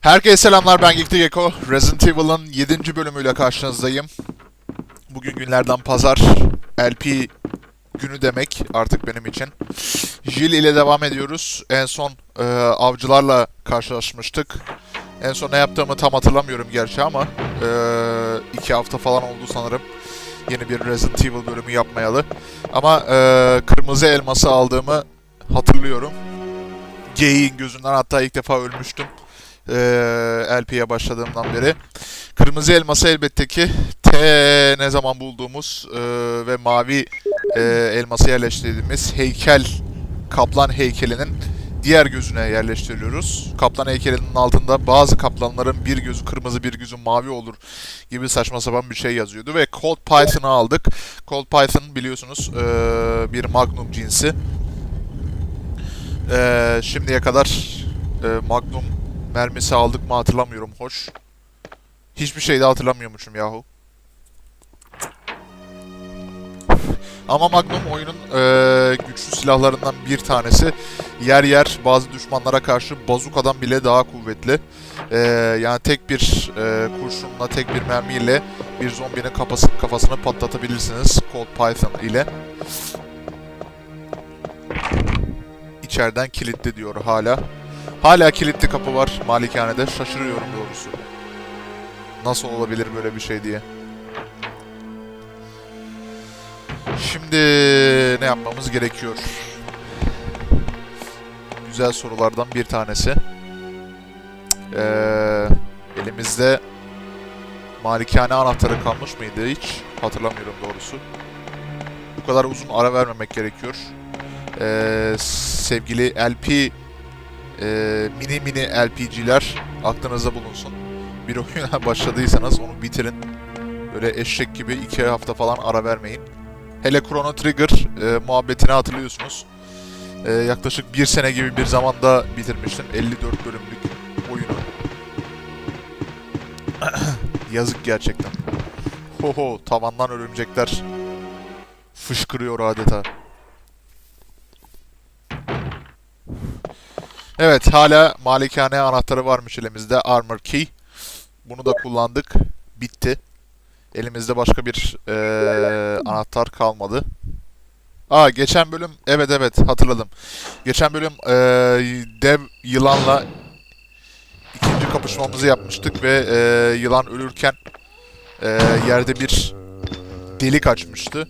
Herkese selamlar ben Geekli Gecko. Resident Evil'ın 7. bölümüyle karşınızdayım. Bugün günlerden pazar. LP günü demek artık benim için. Jill ile devam ediyoruz. En son e, avcılarla karşılaşmıştık. En son ne yaptığımı tam hatırlamıyorum gerçi ama e, iki hafta falan oldu sanırım. Yeni bir Resident Evil bölümü yapmayalı. Ama e, kırmızı elması aldığımı hatırlıyorum. Geyiğin gözünden hatta ilk defa ölmüştüm e, LP'ye başladığımdan beri. Kırmızı elması elbette ki T ne zaman bulduğumuz e, ve mavi e, elması yerleştirdiğimiz heykel, kaplan heykelinin diğer gözüne yerleştiriyoruz. Kaplan heykelinin altında bazı kaplanların bir gözü kırmızı bir gözü mavi olur gibi saçma sapan bir şey yazıyordu ve Cold Python'ı aldık. Cold Python biliyorsunuz e, bir Magnum cinsi. E, şimdiye kadar e, Magnum mermisi aldık mı hatırlamıyorum hoş. Hiçbir şey de hatırlamıyormuşum yahu. Ama Magnum oyunun eee, güçlü silahlarından bir tanesi. Yer yer bazı düşmanlara karşı bazukadan bile daha kuvvetli. Eee, yani tek bir eee, kurşunla, tek bir mermiyle bir zombinin kafası, kafasını patlatabilirsiniz Cold Python ile. İçeriden kilitli diyor hala. Hala kilitli kapı var malikanede. Şaşırıyorum doğrusu. Nasıl olabilir böyle bir şey diye. Şimdi ne yapmamız gerekiyor? Güzel sorulardan bir tanesi. Ee, elimizde malikane anahtarı kalmış mıydı hiç? Hatırlamıyorum doğrusu. Bu kadar uzun ara vermemek gerekiyor. Ee, sevgili LP ee, mini mini LPG'ler aklınızda bulunsun. Bir oyuna başladıysanız onu bitirin. Böyle eşek gibi iki hafta falan ara vermeyin. Hele Chrono Trigger e, muhabbetini hatırlıyorsunuz. E, yaklaşık bir sene gibi bir zamanda bitirmiştim. 54 bölümlük oyunu. Yazık gerçekten. Hoho tavandan örümcekler fışkırıyor adeta. Evet hala malikane anahtarı varmış elimizde. Armor Key. Bunu da kullandık. Bitti. Elimizde başka bir eee, anahtar kalmadı. Aa geçen bölüm evet evet hatırladım. Geçen bölüm eee, dev yılanla ikinci kapışmamızı yapmıştık ve eee, yılan ölürken eee, yerde bir delik açmıştı.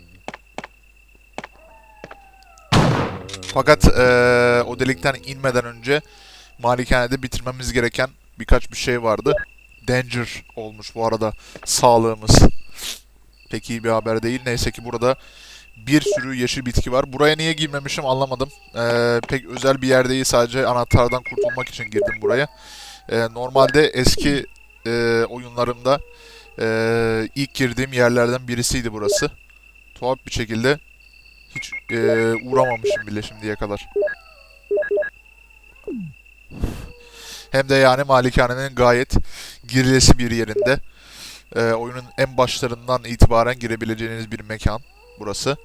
Fakat eee, o delikten inmeden önce malikanede bitirmemiz gereken birkaç bir şey vardı. Danger olmuş bu arada sağlığımız. Pek iyi bir haber değil. Neyse ki burada bir sürü yeşil bitki var. Buraya niye girmemişim anlamadım. Eee, pek özel bir yer değil. Sadece anahtardan kurtulmak için girdim buraya. Eee, normalde eski eee, oyunlarımda eee, ilk girdiğim yerlerden birisiydi burası. Tuhaf bir şekilde hiç eee, uğramamışım bile şimdiye kadar. Hem de yani malikanenin gayet girilesi bir yerinde. Ee, oyunun en başlarından itibaren girebileceğiniz bir mekan burası.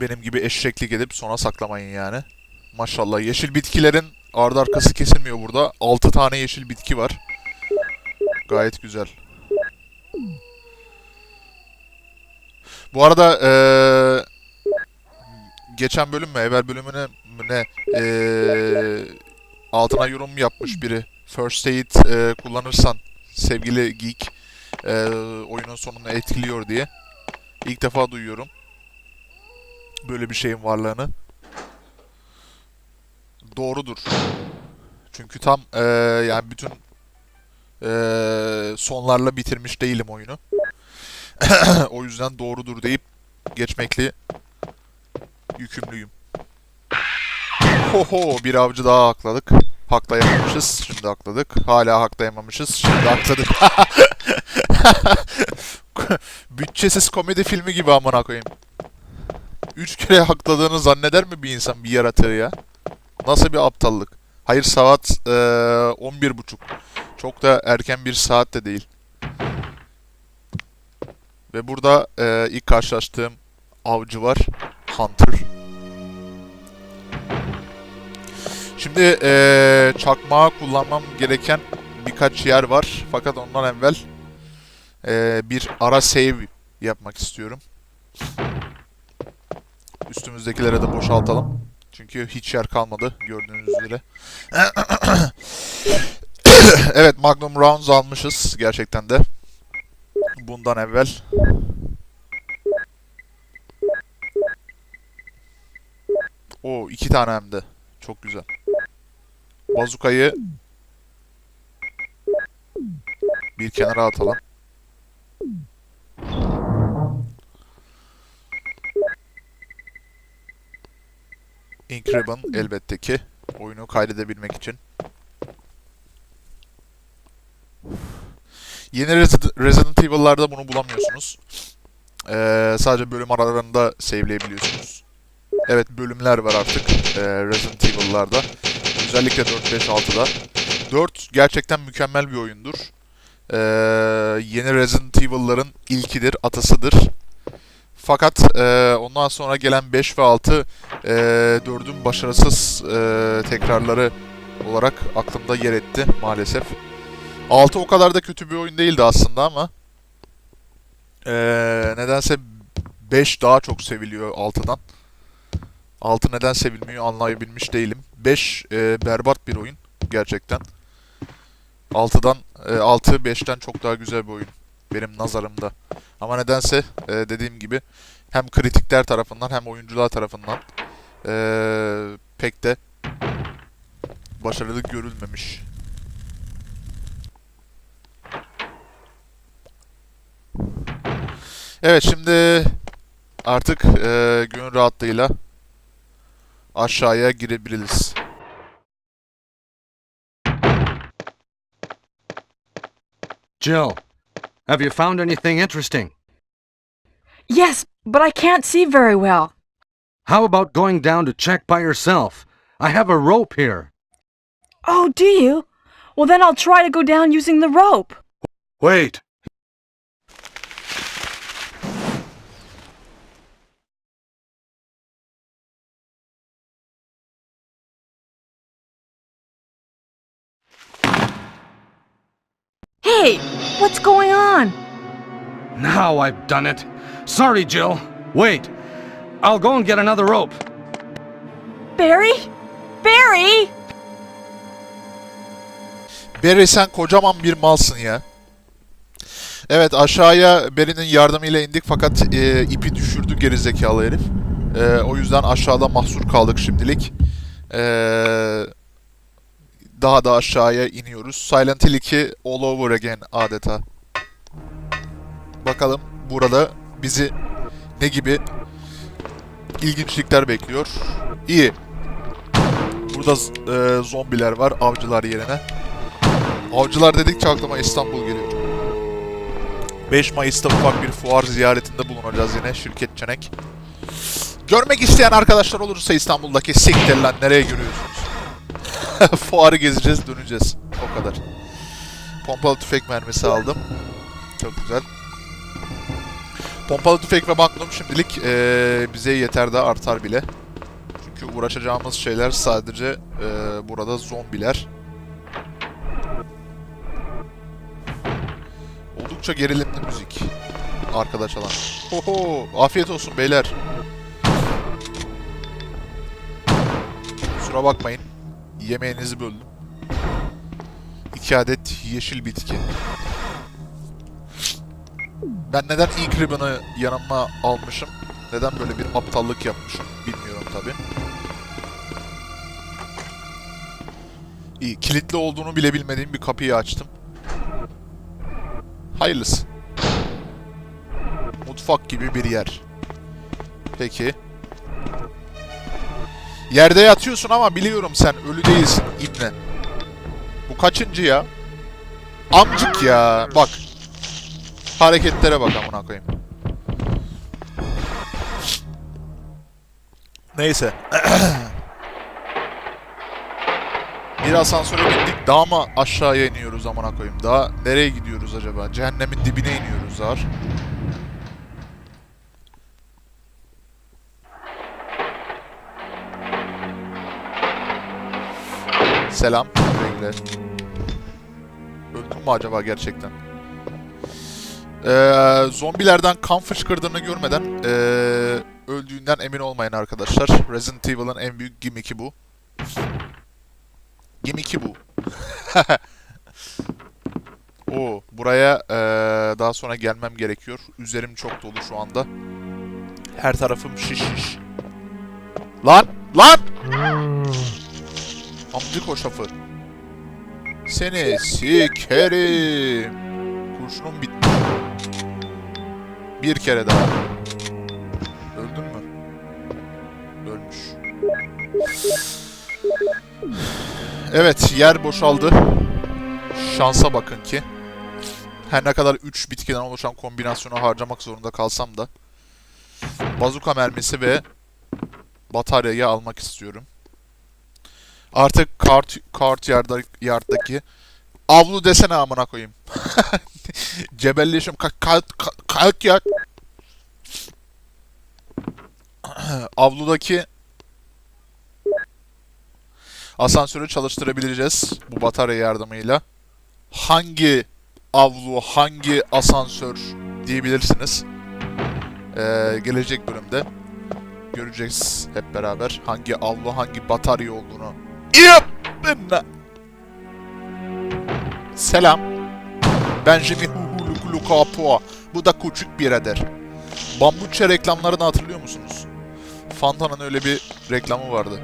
Benim gibi eşeklik edip sona saklamayın yani. Maşallah yeşil bitkilerin ardı arkası kesilmiyor burada. 6 tane yeşil bitki var. Gayet güzel. Bu arada eee, geçen bölüm mü, evvel bölümüne mü ne eee, altına yorum yapmış biri. First aid eee, kullanırsan sevgili geek eee, oyunun sonunu etkiliyor diye. İlk defa duyuyorum. Böyle bir şeyin varlığını. Doğrudur. Çünkü tam eee, yani bütün eee, sonlarla bitirmiş değilim oyunu. o yüzden doğrudur deyip geçmekle yükümlüyüm. Hoho bir avcı daha hakladık. Haklayamamışız. Şimdi hakladık. Hala haklayamamışız. Şimdi hakladık. Bütçesiz komedi filmi gibi amına koyayım. Üç kere hakladığını zanneder mi bir insan bir yaratığı ya? Nasıl bir aptallık? Hayır saat eee 11.30. Çok da erken bir saat de değil. Ve burada eee, ilk karşılaştığım avcı var. Hunter. Şimdi eee çakmağı kullanmam gereken birkaç yer var. Fakat ondan evvel eee, bir ara save yapmak istiyorum. Üstümüzdekilere de boşaltalım. Çünkü hiç yer kalmadı gördüğünüz üzere. evet Magnum Rounds almışız gerçekten de. Bundan evvel. O iki tane hem de. Çok güzel. Bazukayı bir kenara atalım. Ink Ribbon elbette ki oyunu kaydedebilmek için. Yeni Resident, Evil'larda bunu bulamıyorsunuz. Ee, sadece bölüm aralarında saveleyebiliyorsunuz. Evet bölümler var artık ee, Resident Evil'larda. Özellikle 4, 5, 6'da. 4 gerçekten mükemmel bir oyundur. Ee, yeni Resident Evil'ların ilkidir, atasıdır. Fakat e, ondan sonra gelen 5 ve 6 e, 4'ün başarısız e, tekrarları olarak aklımda yer etti maalesef. 6 o kadar da kötü bir oyun değildi aslında ama e, nedense 5 daha çok seviliyor 6'dan. 6 neden sevilmiyor anlayabilmiş değilim. 5 e, berbat bir oyun gerçekten. 6'dan e, 6 5'ten çok daha güzel bir oyun benim nazarımda. Ama nedense e, dediğim gibi hem kritikler tarafından hem oyuncular tarafından e, pek de başarılı görülmemiş. Evet şimdi artık e, gönül rahatlığıyla aşağıya girebiliriz. Jill, have you found anything interesting? Yes, but I can't see very well. How about going down to check by yourself? I have a rope here. Oh, do you? Well, then I'll try to go down using the rope. Wait. Hey, what's going on? Now I've done it. Sorry, Jill. Wait. I'll go and get another rope. Barry? Barry? Barry sen kocaman bir malsın ya. Evet aşağıya Barry'nin yardımıyla indik fakat e, ipi düşürdü gerizekalı herif. E, o yüzden aşağıda mahsur kaldık şimdilik. E, daha da aşağıya iniyoruz. Silent Hill 2 all over again adeta. Bakalım burada bizi ne gibi ilginçlikler bekliyor. İyi. Burada e, zombiler var avcılar yerine. Avcılar dedikçe aklıma İstanbul geliyor. 5 Mayıs'ta ufak bir fuar ziyaretinde bulunacağız yine şirket Çenek. Görmek isteyen arkadaşlar olursa İstanbul'daki siktir lan nereye görüyorsunuz? Fuarı gezeceğiz döneceğiz. O kadar. Pompalı tüfek mermisi aldım. Çok güzel. Pompalı tüfek ve magnum şimdilik eee, bize yeter de artar bile. Çünkü uğraşacağımız şeyler sadece eee, burada zombiler. Oldukça gerilimli müzik. Arkadaş alan. Oho, afiyet olsun beyler. Kusura bakmayın. Yemeğinizi böldüm. İki adet yeşil bitki. Ben neden ilk ribbon'ı yanıma almışım? Neden böyle bir aptallık yapmışım bilmiyorum tabi. İyi, kilitli olduğunu bile bilmediğim bir kapıyı açtım. Hayırlısı. Mutfak gibi bir yer. Peki. Yerde yatıyorsun ama biliyorum sen ölü değilsin ibne. Bu kaçıncı ya? Amcık ya. Bak. Hareketlere bak amına koyayım. Neyse. bir asansöre bindik. Daha mı aşağıya iniyoruz amına koyayım? Daha nereye gidiyoruz acaba? Cehennemin dibine iniyoruz zar. Selam. Güle. Öldün mü acaba gerçekten? Ee, zombilerden kan fışkırdığını görmeden ee, öldüğünden emin olmayın arkadaşlar. Resident Evil'ın en büyük gimmick'i bu. Gimmick'i bu. Oo, buraya ee, daha sonra gelmem gerekiyor. Üzerim çok dolu şu anda. Her tarafım şiş şiş. Lan! Lan! Amcık o şafı. Seni sikerim. Kurşunum bitti. Bir kere daha. Öldün mü? Ölmüş. Evet, yer boşaldı. Şansa bakın ki. Her ne kadar 3 bitkiden oluşan kombinasyonu harcamak zorunda kalsam da bazuka mermisi ve bataryayı almak istiyorum. Artık kart kart yarda, yarddaki avlu desene amına koyayım. Cebelleşim kalk kalk- kalk ya. Avludaki asansörü çalıştırabileceğiz bu batarya yardımıyla. Hangi avlu, hangi asansör diyebilirsiniz. Ee, gelecek bölümde göreceğiz hep beraber hangi avlu, hangi batarya olduğunu. Yap! Selam. Ben Jimmy Huhulukulu Kapua. Bu da küçük bir eder. Bambuça reklamlarını hatırlıyor musunuz? Fanta'nın öyle bir reklamı vardı.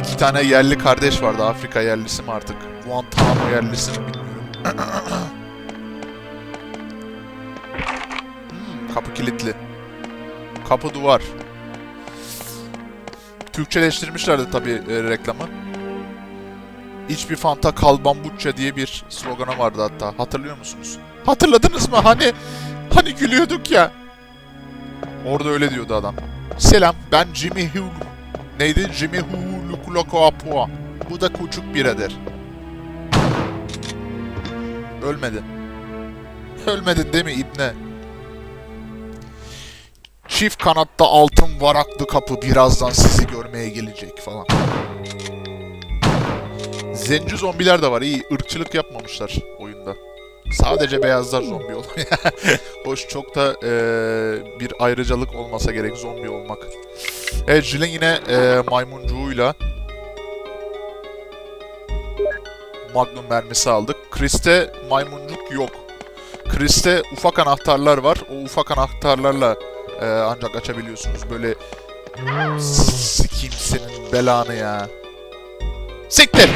İki tane yerli kardeş vardı. Afrika yerlisi mi artık? Guantanamo yerlisi mi bilmiyorum. Hmm, kapı kilitli. Kapı duvar. Türkçeleştirmişlerdi tabii e, reklamı. Hiçbir Fanta kal bambuça diye bir sloganı vardı hatta. Hatırlıyor musunuz? Hatırladınız mı? Hani hani gülüyorduk ya. Orada öyle diyordu adam. Selam ben Jimmy Hulu. Neydi? Jimmy Hulu. Bu da küçük bir eder. Ölmedi. Ölmedin değil mi İbne? Çift kanatta altın varaklı kapı birazdan sizi görmeye gelecek falan. Zenci zombiler de var. İyi ırkçılık yapmamışlar oyunda. Sadece beyazlar zombi oluyor. Hoş çok da eee, bir ayrıcalık olmasa gerek zombi olmak. Evet Jill'in yine eee maymuncuğuyla Magnum mermisi aldık. Chris'te maymuncuk yok. Chris'te ufak anahtarlar var. O ufak anahtarlarla eee, ancak açabiliyorsunuz. Böyle sikeyim senin belanı ya. Siktir!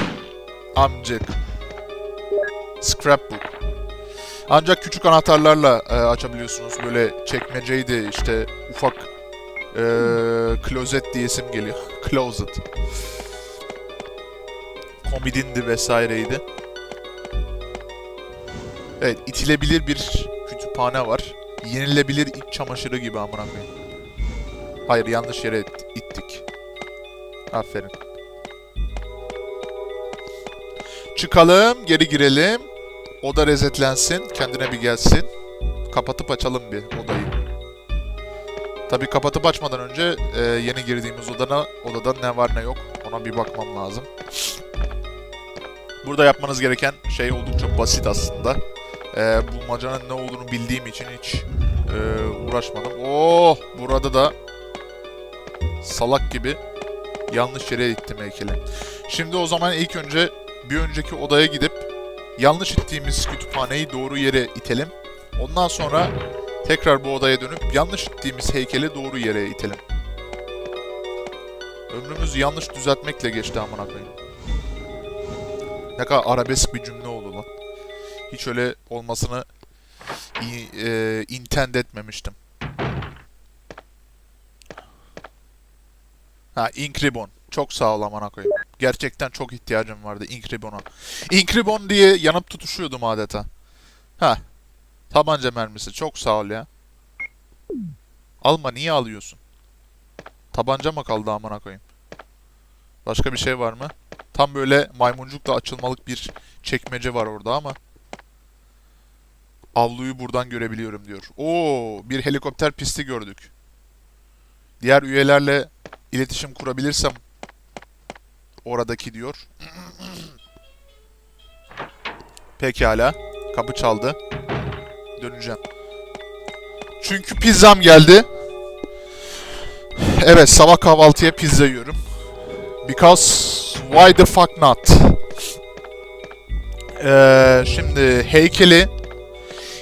Amcık. Scrapbook. Ancak küçük anahtarlarla e, açabiliyorsunuz. Böyle çekmeceydi işte ufak e, klozet diye isim geliyor. Closet. Komodindi vesaireydi. Evet itilebilir bir kütüphane var. Yenilebilir iç çamaşırı gibi amına koyayım. Hayır yanlış yere it- ittik. Aferin. Çıkalım, geri girelim. Oda resetlensin, kendine bir gelsin. Kapatıp açalım bir odayı. Tabii kapatıp açmadan önce e, yeni girdiğimiz odana, odada ne var ne yok ona bir bakmam lazım. Burada yapmanız gereken şey oldukça basit aslında. E, bulmacanın ne olduğunu bildiğim için hiç e, uğraşmadım. Oh, burada da salak gibi yanlış yere ittim heykeli. Şimdi o zaman ilk önce bir önceki odaya gidip yanlış ittiğimiz kütüphaneyi doğru yere itelim. Ondan sonra tekrar bu odaya dönüp yanlış ittiğimiz heykeli doğru yere itelim. Ömrümüz yanlış düzeltmekle geçti amına koyayım. Ne kadar arabesk bir cümle oldu lan. Hiç öyle olmasını e, intend etmemiştim. Ha Inkribon. Çok sağ ol amına koyayım. Gerçekten çok ihtiyacım vardı Inkribon'a. Inkribon diye yanıp tutuşuyordum adeta. Ha. Tabanca mermisi. Çok sağ ol ya. Alma niye alıyorsun? Tabanca mı kaldı amına koyayım? Başka bir şey var mı? Tam böyle maymuncukla açılmalık bir çekmece var orada ama. Avluyu buradan görebiliyorum diyor. Oo, bir helikopter pisti gördük. Diğer üyelerle iletişim kurabilirsem oradaki diyor. Pekala. Kapı çaldı. Döneceğim. Çünkü pizzam geldi. Evet sabah kahvaltıya pizza yiyorum. Because why the fuck not? Ee, şimdi heykeli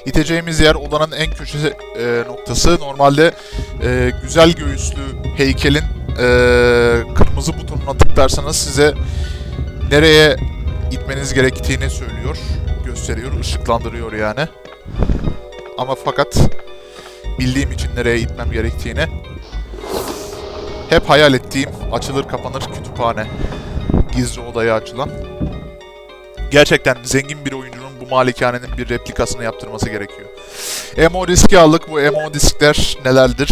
iteceğimiz yer odanın en köşe e, noktası. Normalde e, güzel göğüslü heykelin e, kırmızı butonuna tıklarsanız size nereye itmeniz gerektiğini söylüyor, gösteriyor, ışıklandırıyor yani. Ama fakat bildiğim için nereye itmem gerektiğini hep hayal ettiğim açılır kapanır kütüphane. Gizli odaya açılan. Gerçekten zengin bir bu malikanenin bir replikasını yaptırması gerekiyor. MO diski aldık. Bu MO diskler nelerdir?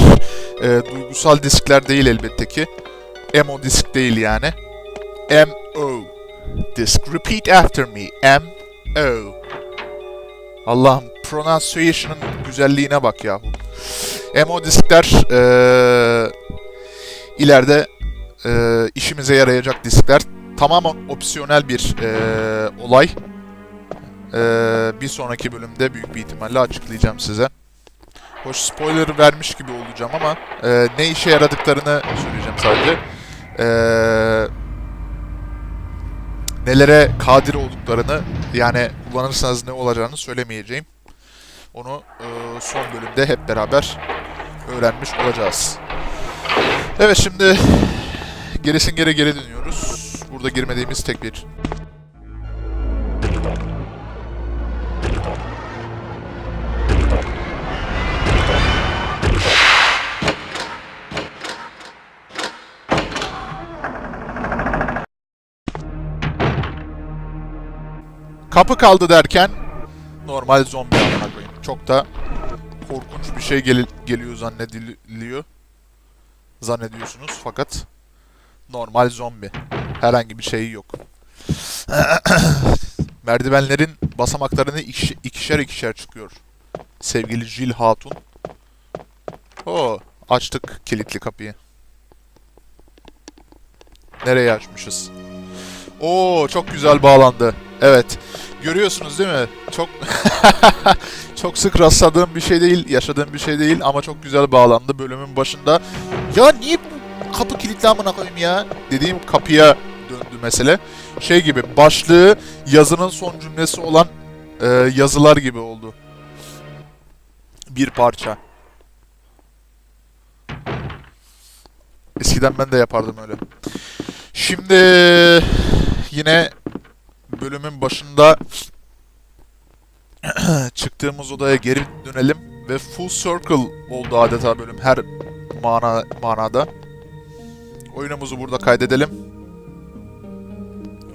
Ee, duygusal diskler değil elbette ki. MO disk değil yani. MO disk. Repeat after me. M-O. Allah'ım pronunciation'ın güzelliğine bak yahu. MO diskler eee ileride eee, işimize yarayacak diskler. Tamamen opsiyonel bir eee, olay. Eee, bir sonraki bölümde büyük bir ihtimalle açıklayacağım size. Hoş spoiler vermiş gibi olacağım ama eee, ne işe yaradıklarını söyleyeceğim sadece. Eee, nelere kadir olduklarını yani kullanırsanız ne olacağını söylemeyeceğim. Onu eee, son bölümde hep beraber öğrenmiş olacağız. Evet şimdi gerisin geri geri dönüyoruz. Burada girmediğimiz tek bir kapı kaldı derken normal zombi koyayım. Çok da korkunç bir şey gel- geliyor zannediliyor. Zannediyorsunuz fakat normal zombi. Herhangi bir şey yok. Merdivenlerin basamaklarını ikiş- ikişer ikişer çıkıyor. Sevgili Jill Hatun. Oo, açtık kilitli kapıyı. Nereye açmışız? Oo, çok güzel bağlandı. Evet. Görüyorsunuz değil mi? Çok çok sık rastladığım bir şey değil, yaşadığım bir şey değil ama çok güzel bağlandı bölümün başında. Ya niye bu kapı kilitli amına koyayım ya? Dediğim kapıya döndü mesele. Şey gibi başlığı yazının son cümlesi olan e, yazılar gibi oldu. Bir parça. Eskiden ben de yapardım öyle. Şimdi yine bölümün başında çıktığımız odaya geri dönelim ve full circle oldu adeta bölüm her mana manada. Oyunumuzu burada kaydedelim.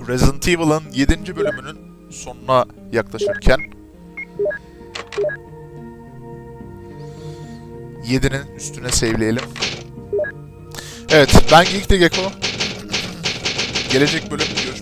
Resident Evil'ın 7. bölümünün sonuna yaklaşırken 7'nin üstüne save'leyelim. Evet, ben Geek the Gecko. Gelecek bölüm